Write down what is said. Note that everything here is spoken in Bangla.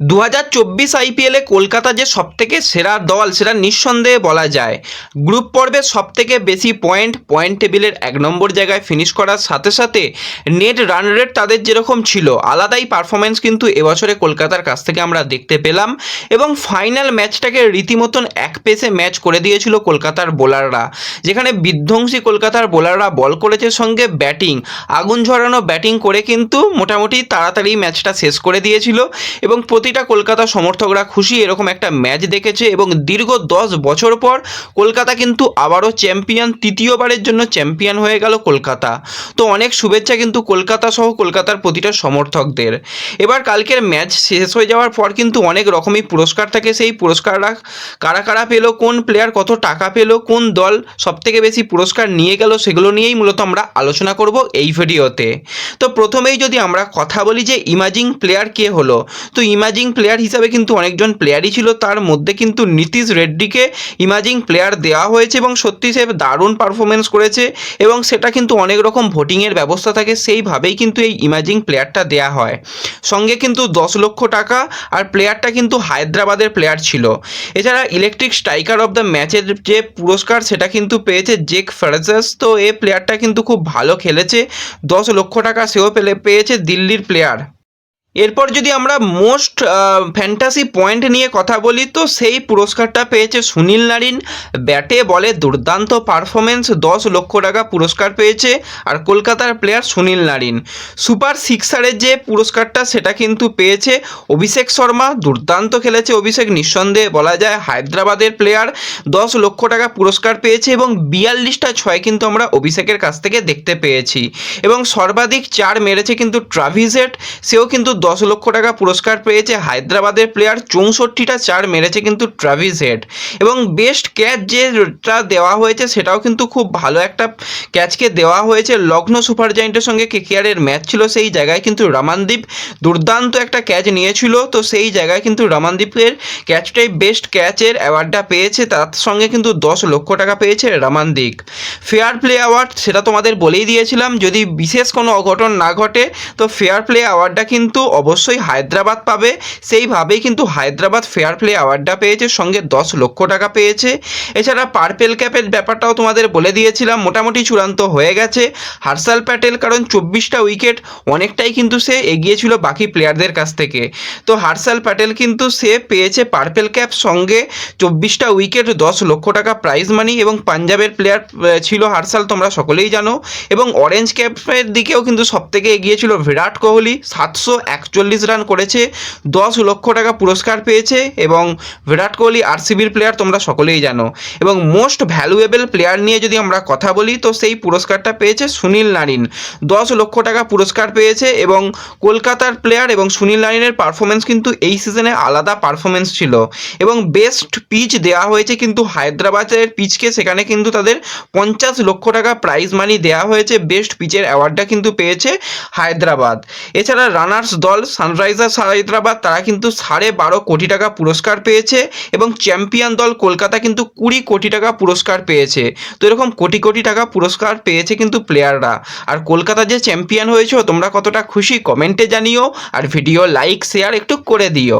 দু হাজার চব্বিশ আইপিএলে কলকাতা যে সবথেকে সেরা দল সেটা নিঃসন্দেহে বলা যায়। গ্রুপ পর্বে সবথেকে বেশি পয়েন্ট পয়েন্ট টেবিলের এক নম্বর জায়গায় ফিনিশ করার সাথে সাথে নেট রান রেট তাদের যেরকম ছিল, আলাদাই পারফরমেন্স কিন্তু এবছরে কলকাতার কাছ থেকে আমরা দেখতে পেলাম এবং ফাইনাল ম্যাচটাকে রীতিমতন এক পেসে ম্যাচ করে দিয়েছিল কলকাতার বোলাররা যেখানে বিধ্বংসী কলকাতার বোলাররা বল করেছে সঙ্গে ব্যাটিং আগুন ঝরানো ব্যাটিং করে কিন্তু মোটামুটি তাড়াতাড়ি ম্যাচটা শেষ করে দিয়েছিল এবং প্রতিটা কলকাতা সমর্থকরা খুশি, এরকম একটা ম্যাচ দেখেছে এবং দীর্ঘ দশ বছর পর কলকাতা কিন্তু আবারও চ্যাম্পিয়ন তৃতীয়বারের জন্য চ্যাম্পিয়ন হয়ে গেল কলকাতা। তো অনেক শুভেচ্ছা কিন্তু কলকাতা সহ কলকাতার প্রতিটা সমর্থকদের। এবার কালকের ম্যাচ শেষ হয়ে যাওয়ার পর কিন্তু অনেক রকমই পুরস্কার থাকে। সেই পুরস্কাররা কারা কারা পেল, কোন প্লেয়ার কত টাকা পেল, কোন দল সবথেকে বেশি পুরস্কার নিয়ে গেল, সেগুলো নিয়েই মূলত আমরা আলোচনা করব এই ভিডিওতে। তো প্রথমেই যদি আমরা কথা বলি যে ইমাজিং প্লেয়ার কে হলো, তো ইমাজিং প্লেয়ার হিসাবে কিন্তু অনেকজন প্লেয়ারই ছিল। তার মধ্যে কিন্তু নীতিশ রেড্ডিকে ইমাজিং প্লেয়ার দেওয়া হয়েছে এবং সত্যি সে দারুণ পারফরমেন্স করেছে এবং সেটা কিন্তু অনেক রকম ভোটিংয়ের ব্যবস্থা থাকে, সেইভাবেই কিন্তু এই ইমাজিং প্লেয়ারটা দেওয়া হয়। সঙ্গে কিন্তু দশ লক্ষ টাকা আর প্লেয়ারটা কিন্তু হায়দ্রাবাদের প্লেয়ার ছিল। এছাড়া ইলেকট্রিক স্ট্রাইকার অফ দ্য ম্যাচের যে পুরস্কার সেটা কিন্তু পেয়েছে জেক ফেরাজাস। তো এ প্লেয়ারটা কিন্তু খুব ভালো খেলেছে। দশ লক্ষ টাকা সেও পেলে, পেয়েছে দিল্লির প্লেয়ার। এরপর যদি আমরা মোস্ট ফ্যান্টাসি পয়েন্ট নিয়ে কথা বলি, তো সেই পুরস্কারটা পেয়েছে সুনীল নারিন। ব্যাটে বলে দুর্দান্ত পারফরমেন্স দশ লক্ষ টাকা পুরস্কার পেয়েছে, আর কলকাতার প্লেয়ার সুনীল নারিন। সুপার সিক্সারের যে পুরস্কারটা, সেটা কিন্তু পেয়েছে অভিষেক শর্মা। দুর্দান্ত খেলেছে অভিষেক, নিঃসন্দেহে বলা যায় হায়দ্রাবাদের প্লেয়ার দশ লক্ষ টাকা পুরস্কার পেয়েছে এবং বিয়াল্লিশটা ছয় কিন্তু আমরা অভিষেকের কাছ থেকে দেখতে পেয়েছি। এবং সর্বাধিক চার মেরেছে কিন্তু ট্রাভিজেট সেও কিন্তু দশ লক্ষ টাকা পুরস্কার পেয়েছে হায়দ্রাবাদের প্লেয়ার চৌষট্টিটা চার মেরেছে কিন্তু ট্রাভিস হেড এবং বেস্ট ক্যাচ যেটা দেওয়া হয়েছে সেটাও কিন্তু খুব ভালো একটা ক্যাচকে দেওয়া হয়েছে। লগ্ন সুপার জায়েন্টের সঙ্গে কেকেআরের ম্যাচ ছিল সেই জায়গায় কিন্তু রামানদীপ দুর্দান্ত একটা ক্যাচ নিয়েছিল। তো সেই জায়গায় কিন্তু রামানদীপের ক্যাচটাই বেস্ট ক্যাচের অ্যাওয়ার্ডটা পেয়েছে। তার সঙ্গে কিন্তু দশ লক্ষ টাকা পেয়েছে রামানদীপ। ফেয়ার প্লে অ্যাওয়ার্ড সেটা তোমাদের বলেই দিয়েছিলাম। যদি বিশেষ কোনো অঘটন না ঘটে, তো ফেয়ার প্লে অ্যাওয়ার্ডটা কিন্তু অবশ্যই হায়দ্রাবাদ পাবে। সেইভাবেই কিন্তু হায়দ্রাবাদ ফেয়ার প্লে অ্যাওয়ার্ডটা পেয়েছে, সঙ্গে দশ লক্ষ টাকা পেয়েছে। এছাড়া পার্পেল ক্যাপের ব্যাপারটাও তোমাদের বলে দিয়েছিলাম, মোটামুটি চূড়ান্ত হয়ে গেছে। হার্ষাল প্যাটেল কারণ চব্বিশটা উইকেট অনেকটাই কিন্তু সে এগিয়েছিল বাকি প্লেয়ারদের কাছ থেকে। তো হার্ষাল প্যাটেল কিন্তু সে পেয়েছে পার্পেল ক্যাপ সঙ্গে চব্বিশটা উইকেট দশ লক্ষ টাকা প্রাইজ মানি এবং পাঞ্জাবের প্লেয়ার ছিল হার্ষাল তোমরা সকলেই জানো। এবং অরেঞ্জ ক্যাপের দিকেও কিন্তু সবথেকে এগিয়েছিল বিরাট কোহলি, সাতশো একচল্লিশ রান করেছে, দশ লক্ষ টাকা পুরস্কার পেয়েছে এবং বিরাট কোহলি আরসিবির প্লেয়ার তোমরা সকলেই জানো। এবং মোস্ট ভ্যালুয়েবল প্লেয়ার নিয়ে যদি আমরা কথা বলি, তো সেই পুরস্কারটা পেয়েছে সুনীল নারিন। দশ লক্ষ টাকা পুরস্কার পেয়েছে এবং কলকাতার প্লেয়ার এবং সুনীল নারিনের পারফরমেন্স কিন্তু এই সিজনে আলাদা পারফরমেন্স ছিল। এবং বেস্ট পিচ দেওয়া হয়েছে কিন্তু হায়দ্রাবাদের পিচকে সেখানে কিন্তু তাদের পঞ্চাশ লক্ষ টাকা প্রাইজ মানি দেওয়া হয়েছে বেস্ট পিচের অ্যাওয়ার্ডটা কিন্তু পেয়েছে হায়দ্রাবাদ। এছাড়া রানার্স দল সানরাইজার্স হায়দ্রাবাদ, তারা কিন্তু সাড়ে বারো কোটি টাকা পুরস্কার পেয়েছে এবং চ্যাম্পিয়ন দল কলকাতা কিন্তু কুড়ি কোটি টাকা পুরস্কার পেয়েছে। তো এরকম কোটি কোটি টাকা পুরস্কার পেয়েছে কিন্তু প্লেয়াররা আর কলকাতা যে চ্যাম্পিয়ন হয়েছে, তোমরা কতটা খুশি? কমেন্টে জানিও আর ভিডিও লাইক শেয়ার একটু করে দিও।